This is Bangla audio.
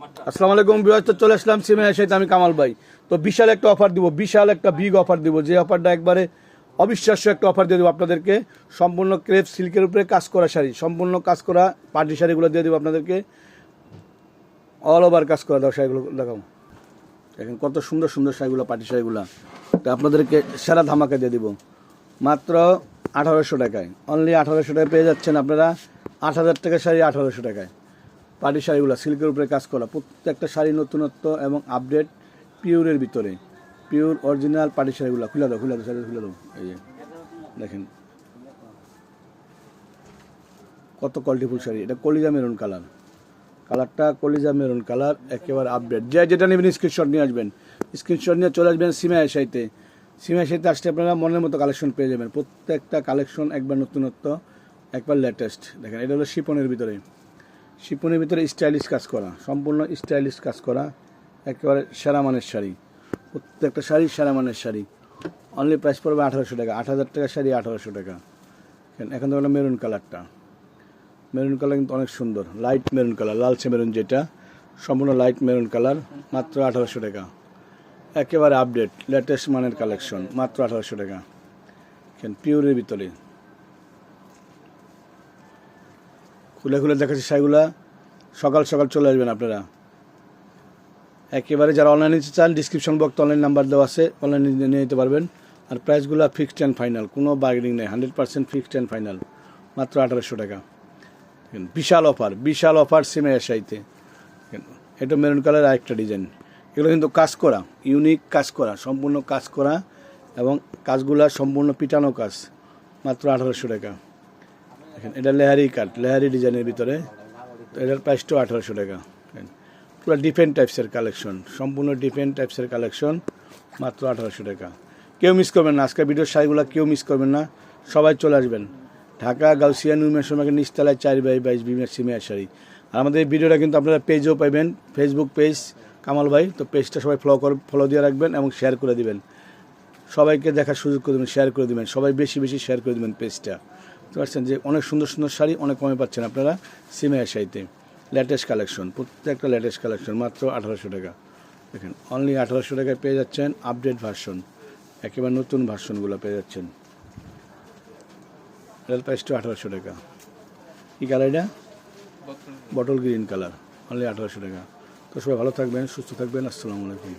আসসালামু আলাইকুম বিরাজ তো চলে আসলাম সিমে সাথে আমি কামাল ভাই। তো বিশাল একটা অফার দিব, বিশাল একটা বিগ অফার দিব। যে অফারটা একবারে অবিশ্বাস্য একটা অফার দিয়ে দেবো আপনাদেরকে। সম্পূর্ণ ক্রেপ সিল্কের উপরে কাজ করা শাড়ি, সম্পূর্ণ কাজ করা পার্টি শাড়িগুলো দিয়ে দেবো আপনাদেরকে। অল ওভার কাজ করা দাও শাড়িগুলো, দেখাও। দেখেন কত সুন্দর সুন্দর শাড়িগুলো, পার্টি শাড়িগুলো। তো আপনাদেরকে সেরা ধামাকা দিয়ে দিব। মাত্র আঠারোশো টাকায় অনলি আঠারোশো টাকায় পেয়ে যাচ্ছেন আপনারা আট হাজার টাকা শাড়ি আঠারোশো টাকায়। পাটি শাড়িগুলো সিল্কের উপরে কাজ করা। প্রত্যেকটা শাড়ি নতুনত্ব এবং আপডেট পিওরের ভিতরে। পিওর অরিজিনাল পাটি শাড়িগুলো। খুলে দাও খুলে দাও শাড়ি খুলে দাও। এই যে, দেখেন। কত কোয়ালিটিফুল শাড়ি। এটা কলিজা মেরুন কালার কালারটা কলিজা মেরুন কালার একেবারে আপডেট যে যেটা নেবেন স্ক্রিনশট নিয়ে আসবেন। স্ক্রিনশট নিয়ে চলে আসবেন সিমা এসাইতে সিমা এসাইতে আসতে আপনারা মনের মতো কালেকশন পেয়ে যাবেন। প্রত্যেকটা কালেকশন একবার নতুনত্ব, একবার লেটেস্ট দেখেন, এটা হলো শিপনের ভিতরে। শিপনের ভিতরে স্টাইলিশ কাজ করা, সম্পূর্ণ স্টাইলিশ কাজ করা, একেবারে সেরা মানের শাড়ি, প্রত্যেকটা শাড়ি সেরা মানের শাড়ি। অনলি প্রাইস পড়বে আঠারোশো টাকা, আট হাজার টাকা শাড়ি আঠারোশো টাকা। এখন তো মেরুন কালারটা মেরুন কালার কিন্তু অনেক সুন্দর লাইট মেরুন কালার লালচে মেরুন যেটা, সম্পূর্ণ লাইট মেরুন কালার মাত্র আঠারোশো টাকা। একেবারে আপডেট লেটেস্ট মানের কালেকশন মাত্র আঠারোশো টাকা। পিওরের ভিতরে। খুলে খুলে দেখাচ্ছি শাড়িগুলা। সকাল সকাল চলে আসবেন আপনারা। একেবারে যারা অনলাইনে নিতে চান ডিসক্রিপশন বক্স অনলাইন নাম্বার দেওয়া আছে অনলাইনে নিয়ে নিতে পারবেন। আর প্রাইসগুলো ফিক্সড অ্যান্ড ফাইনাল কোনো বার্গেনিং নেই hundred percent fixed and final মাত্র আঠারোশো টাকা। বিশাল অফার বিশাল অফার সিমে এসাইতে এটা মেরুন কালার আরেকটা ডিজাইন এগুলো কিন্তু কাজ করা ইউনিক কাজ করা, সম্পূর্ণ কাজ করা এবং কাজগুলা সম্পূর্ণ পিটানো কাজ, মাত্র আঠারোশো টাকা। দেখেন, এটা লেহারি কাট লেহারি ডিজাইনের ভিতরে। তো এটার প্রাইসটাও আঠারোশো টাকা। পুরো ডিফেন্ট টাইপসের কালেকশন সম্পূর্ণ ডিফেন্ট টাইপসের কালেকশন মাত্র আঠারোশো টাকা। কেউ মিস করবেন না, আজকের ভিডিওর শাড়িগুলো কেউ মিস করবেন না, সবাই চলে আসবেন। ঢাকা, গাউসিয়া নিউমের সময় নিচতলায় চার বাই বাইশ বিমের সিমের শাড়ি। আর আমাদের ভিডিওটা কিন্তু আপনারা পেজও পাবেন ফেসবুক পেজ কামাল ভাই। তো পেজটা সবাই ফলো করে ফলো দিয়ে রাখবেন এবং শেয়ার করে দিবেন। সবাইকে দেখার সুযোগ করে দেবেন শেয়ার করে দেবেন। সবাই বেশি বেশি শেয়ার করে দেবেন পেজটা পারছেন যে অনেক সুন্দর সুন্দর শাড়ি অনেক কমে পাচ্ছেন আপনারা সিমের শাড়িতে। লেটেস্ট কালেকশন প্রত্যেকটা লেটেস্ট কালেকশন মাত্র আঠারোশো টাকা। দেখেন অনলি আঠারোশো টাকায় পেয়ে যাচ্ছেন আপডেট ভার্সন একেবারে নতুন ভার্সনগুলো পেয়ে যাচ্ছেন। রেল প্রাইসটা আঠারোশো টাকা। কী কালার এটা? বটল গ্রিন কালার অনলি আঠারোশো টাকা। তো সবাই ভালো থাকবেন সুস্থ থাকবেন আসসালামু আলাইকুম।